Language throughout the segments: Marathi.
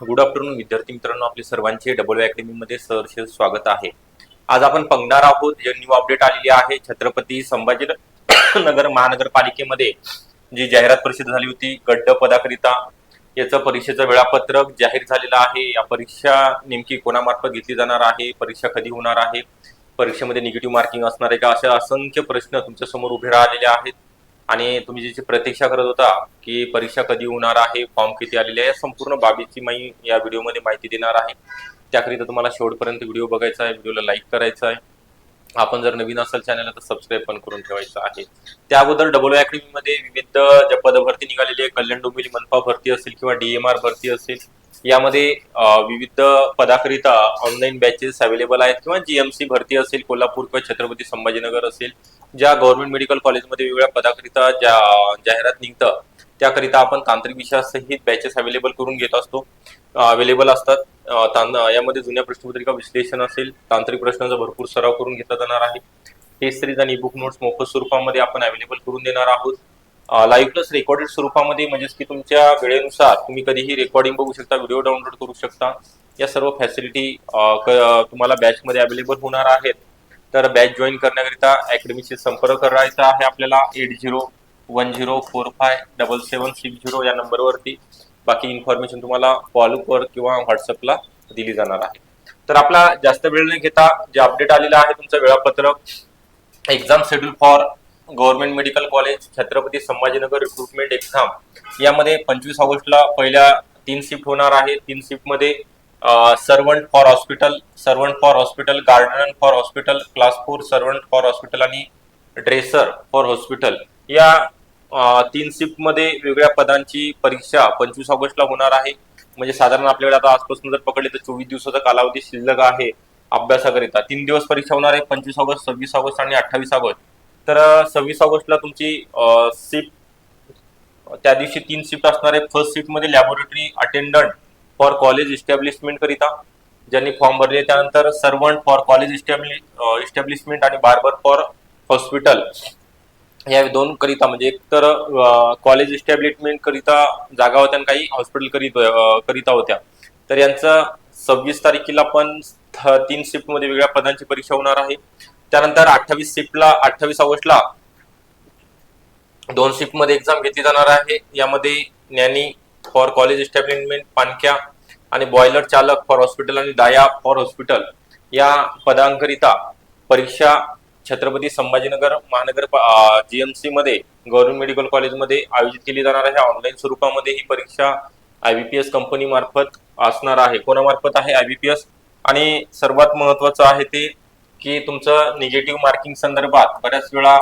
गुड आफ्टरनून विद्यार्थी मित्रांनो आपले सर्वांचे डबल अकॅडमीमध्ये सहर्ष स्वागत आहे. आज आपण बघणार आहोत जे न्यू अपडेट आलेली आहे छत्रपती संभाजी नगर महानगरपालिकेमध्ये जी जाहिरात प्रसिद्ध झाली होती गड्ड पदाकरिता याचं परीक्षेचं वेळापत्रक जाहीर झालेलं आहे. या परीक्षा नेमकी कोणामार्फत घेतली जाणार आहे परीक्षा कधी होणार आहे परीक्षेमध्ये निगेटिव्ह मार्किंग असणार आहे का? असे असंख्य प्रश्न तुमच्यासमोर उभे राहिलेले आहेत. आणि तुम्ही ज्याची प्रतीक्षा करत होता की परीक्षा कधी होणार आहे फॉर्म किती आलेले आहे संपूर्ण बाबीची मी या व्हिडिओमध्ये माहिती देणार आहे. त्याकरिता तुम्हाला शेवटपर्यंत व्हिडिओ बघायचा आहे व्हिडिओला लाईक करायचा आहे. आपण जर नवीन असेल चॅनलला तर सबस्क्राईब पण करून ठेवायचं आहे. त्या अगोदर डबल अकॅडमी मध्ये विविध ज्या पदभरती निघालेली आहे कल्याण डोंबिवली मनपा भरती असेल किंवा डीएमआर भरती असेल यामध्ये विविध पदाकरिता ऑनलाईन बॅचेस अवेलेबल आहेत किंवा जीएमसी भरती असेल कोल्हापूर किंवा छत्रपती संभाजीनगर असेल ज्या गव्हर्नमेंट मेडिकल कॉलेजमध्ये वेगवेगळ्या पदाकरिता ज्या जाहिरात निघतं त्याकरिता आपण तांत्रिक विषयासहित बॅचेस अवेलेबल करून घेत असतो. अवेलेबल असतात. यामध्ये जुन्या प्रश्नपत्रिका विश्लेषण असेल तांत्रिक प्रश्नांचा भरपूर सराव करून घेतला जाणार आहे. टेस्ट सिरीज आणि बुक नोट्स मोफत स्वरूपामध्ये आपण अवेलेबल करून देणार आहोत. लाईव्ह प्लस रेकॉर्डेड स्वरूपामध्ये म्हणजेच की तुमच्या वेळेनुसार तुम्ही कधीही रेकॉर्डिंग बघू शकता व्हिडिओ डाउनलोड करू शकता. या सर्व फॅसिलिटी तुम्हाला बॅचमध्ये अवेलेबल होणार आहेत. तर बॅच जॉईन करण्याकरिता अकॅडमीशी संपर्क करायचा आहे आपल्याला eight zero one zero four five double seven six zero या नंबरवरती बाकी इन्फॉर्मेशन तुम्हाला कॉलवर किंवा व्हॉट्सअपला दिली जाणार आहे. तर आपला जास्त वेळ न घेता जे अपडेट आलेलं आहे तुमचं वेळापत्रक exam schedule for government medical college Chhatrapati Sambhajinagar recruitment exam यामध्ये पंचवीस ऑगस्टला पहिल्या तीन शिफ्ट होणार आहे. तीन शिफ्टमध्ये servant for hospital servant for hospital garden for hospital class four servant for hospital आणि ड्रेसर फॉर हॉस्पिटल या तीन शिफ्टमध्ये वेगवेगळ्या पदांची परीक्षा पंचवीस ऑगस्टला होणार आहे. म्हणजे साधारण आपल्याकडे आता आजपासून जर पकडले तर चोवीस दिवसाचा कालावधी शिल्लक आहे अभ्यासाकरिता. तीन दिवस परीक्षा होणार आहे पंचवीस ऑगस्ट सव्वीस ऑगस्ट आणि अठ्ठावीस ऑगस्ट. तर सव्वीस ऑगस्टला तुमची शिफ्ट त्या दिवशी तीन शिफ्ट असणार आहे. फर्स्ट शिफ्टमध्ये laboratory attendant for college establishment करिता ज्यांनी फॉर्म भरले. त्यानंतर सर्वंट फॉर कॉलेज इस्टॅब्लिशमेंट आणि बार्बर फॉर हॉस्पिटल या दोन करिता म्हणजे एक तर कॉलेज इस्टॅब्लिशमेंट करिता जागा होत्या आणि काही हॉस्पिटल करीत करिता होत्या. तर यांचं सव्वीस तारखेला पण तीन शिफ्टमध्ये वेगळ्या पदांची परीक्षा होणार आहे. त्यानंतर अठ्ठावीस शिफ्टला अठ्ठावीस ऑगस्टला दोन शिफ्टमध्ये एक्झाम घेतली जाणार आहे. यामध्ये ज्ञानी फॉर कॉलेज इस्टॅब्लिशमेंट पानक्या आणि बॉयलर चालक फॉर हॉस्पिटल आणि दाया फॉर हॉस्पिटल या पदांकरिता परीक्षा छत्रपती संभाजीनगर महानगर जीएमसी मध्ये गव्हर्नमेंट मेडिकल कॉलेजमध्ये आयोजित केली जाणार आहे. ऑनलाईन स्वरूपामध्ये ही परीक्षा आयबीपीएस कंपनी मार्फत असणार आहे. कोणामार्फत आहे आयबीपीएस आणि सर्वात महत्वाचं आहे ते की तुमचं निगेटिव्ह मार्किंग संदर्भात बऱ्याच वेळा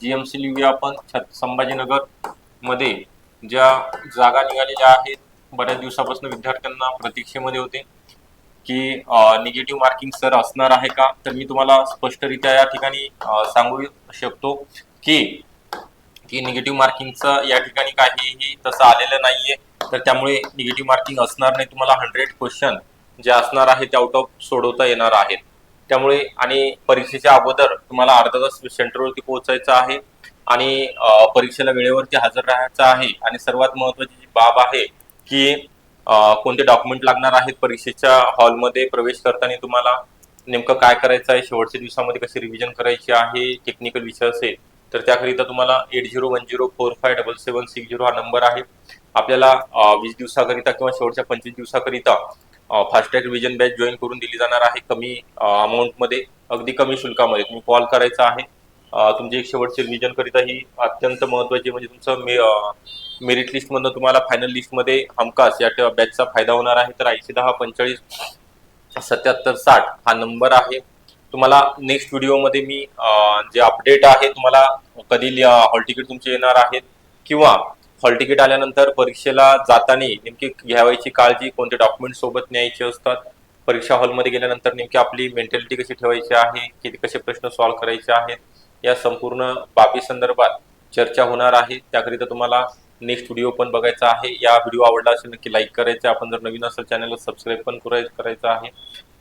जीएमसी लिहूया आपण. छत- संभाजीनगरमध्ये ज्या जागा निघालेल्या आहेत बऱ्याच दिवसापासून विद्यार्थ्यांना प्रतीक्षेमध्ये होते. की निगेटिव्ह मार्किंग सर असणार आहे का? तर मी तुम्हाला स्पष्टरित्या या ठिकाणी सांगू शकतो की की निगेटिव्ह मार्किंगचं या ठिकाणी काहीही तसं आलेलं नाहीये. तर त्यामुळे निगेटिव्ह मार्किंग असणार नाही. तुम्हाला हंड्रेड क्वेश्चन जे असणार आहे ते आउट ऑफ सोडवता येणार आहेत. त्यामुळे आणि परीक्षेच्या अगोदर तुम्हाला अर्धा तास सेंटरवरती पोहोचायचं आहे. आणि परीक्षेला वेळेवरती हजर राहायचं आहे. आणि सर्वात महत्वाची जी बाब आहे की कोणते डॉक्युमेंट लागणार आहेत परीक्षेच्या हॉलमध्ये प्रवेश करताना तुम्हाला? नेमकं काय करायचं आहे? शेवटच्या दिवसामध्ये कशी रिव्हिजन करायची आहे? टेक्निकल विषय असेल तर त्याकरिता तुम्हाला eight zero one zero four five double seven six zero हा नंबर आहे. आपल्याला वीस दिवसाकरिता किंवा शेवटच्या पंचवीस दिवसाकरिता fast track revision batch join करून दिली जाणार आहे कमी अमाऊंटमध्ये अगदी कमी शुल्कामध्ये. तुम्ही कॉल करायचा आहे. तुमची एक शेवटची रिव्हिजन करिता ही अत्यंत महत्वाची म्हणजे तुमचं मेरिट लिस्ट मधनं तुम्हाला फायनल लिस्टमध्ये हमखास या बॅचचा फायदा होणार आहे. तर ऐंशी दहा पंचेचाळीस सत्याहत्तर साठ हा नंबर आहे. तुम्हाला नेक्स्ट व्हिडिओमध्ये मी जे अपडेट आहे तुम्हाला कधी हॉल तिकीट तुमचे येणार आहेत किंवा हॉल तिकीट आल्यानंतर परीक्षेला जाताना नेमकी घ्यावायची काळजी कोणते डॉक्युमेंट सोबत न्यायचे असतात? परीक्षा हॉलमध्ये गेल्यानंतर नेमकी आपली मेंटॅलिटी कशी ठेवायची आहे? किती कसे प्रश्न सॉल्व्ह करायचे आहेत? या संपूर्ण बाबी संदर्भात चर्चा होणार आहे. त्याकरिता तुम्हाला नेक्स्ट व्हिडिओ पण बघायचा आहे. या व्हिडिओ आवडला असेल नक्की लाईक करायचं. आहे. आपण जर नवीन असेल चॅनलला सबस्क्राईब पण करायचं आहे.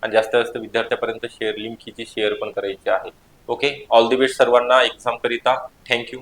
आणि जास्तीत जास्त विद्यार्थ्यापर्यंत शेअर लिंक हिची शेअर पण करायची आहे. ओके ऑल दी बेस्ट सर्वांना. एक्झाम करिता. Thank you